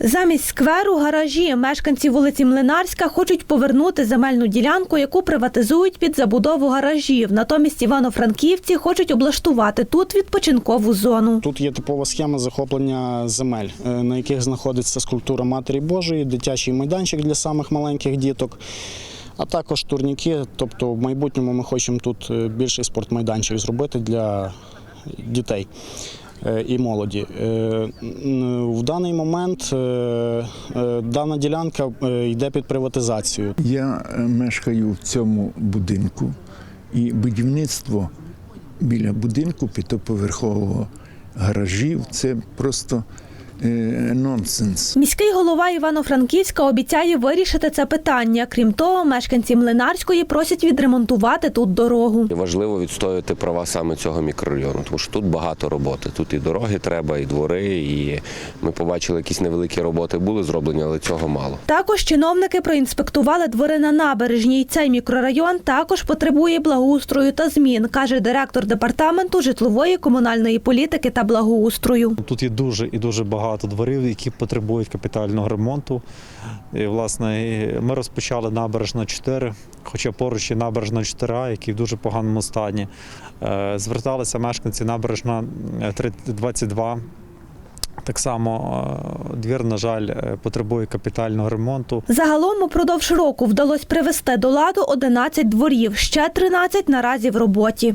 Замість скверу гаражі мешканці вулиці Млинарська хочуть повернути земельну ділянку, яку приватизують під забудову гаражів. Натомість івано-франківці хочуть облаштувати тут відпочинкову зону. Тут є типова схема захоплення земель, е, на яких знаходиться скульптура Матері Божої, дитячий майданчик для самих маленьких діток, а також турніки. Тобто, в майбутньому ми хочемо тут е, більший спортмайданчик зробити для дітей. Е, І молоді. Е, В даний момент е, дана ділянка йде під приватизацію. Я мешкаю в цьому будинку, і будівництво біля будинку п'ятиповерхового гаражів це просто нонсенс. Міський голова Івано-Франківська обіцяє вирішити це питання. Крім того, мешканці Млинарської просять відремонтувати тут дорогу. Важливо відстоювати права саме цього мікрорайону, тому що тут багато роботи. Тут і дороги треба, і двори. І ми побачили, якісь невеликі роботи були зроблені, але цього мало. Також чиновники проінспектували двори на набережній. Цей мікрорайон також потребує благоустрою та змін, каже директор департаменту житлової комунальної політики та благоустрою. Тут є дуже і дуже багато дворів, які потребують капітального ремонту. І, власне, ми розпочали набережна 4, хоча поруч є набережна 4А, які в дуже поганому стані. Е, Зверталися мешканці набережна е, 22. Так само е, двір, на жаль, е, потребує капітального ремонту. Загалом упродовж року вдалося привести до ладу 11 дворів, ще 13 наразі в роботі.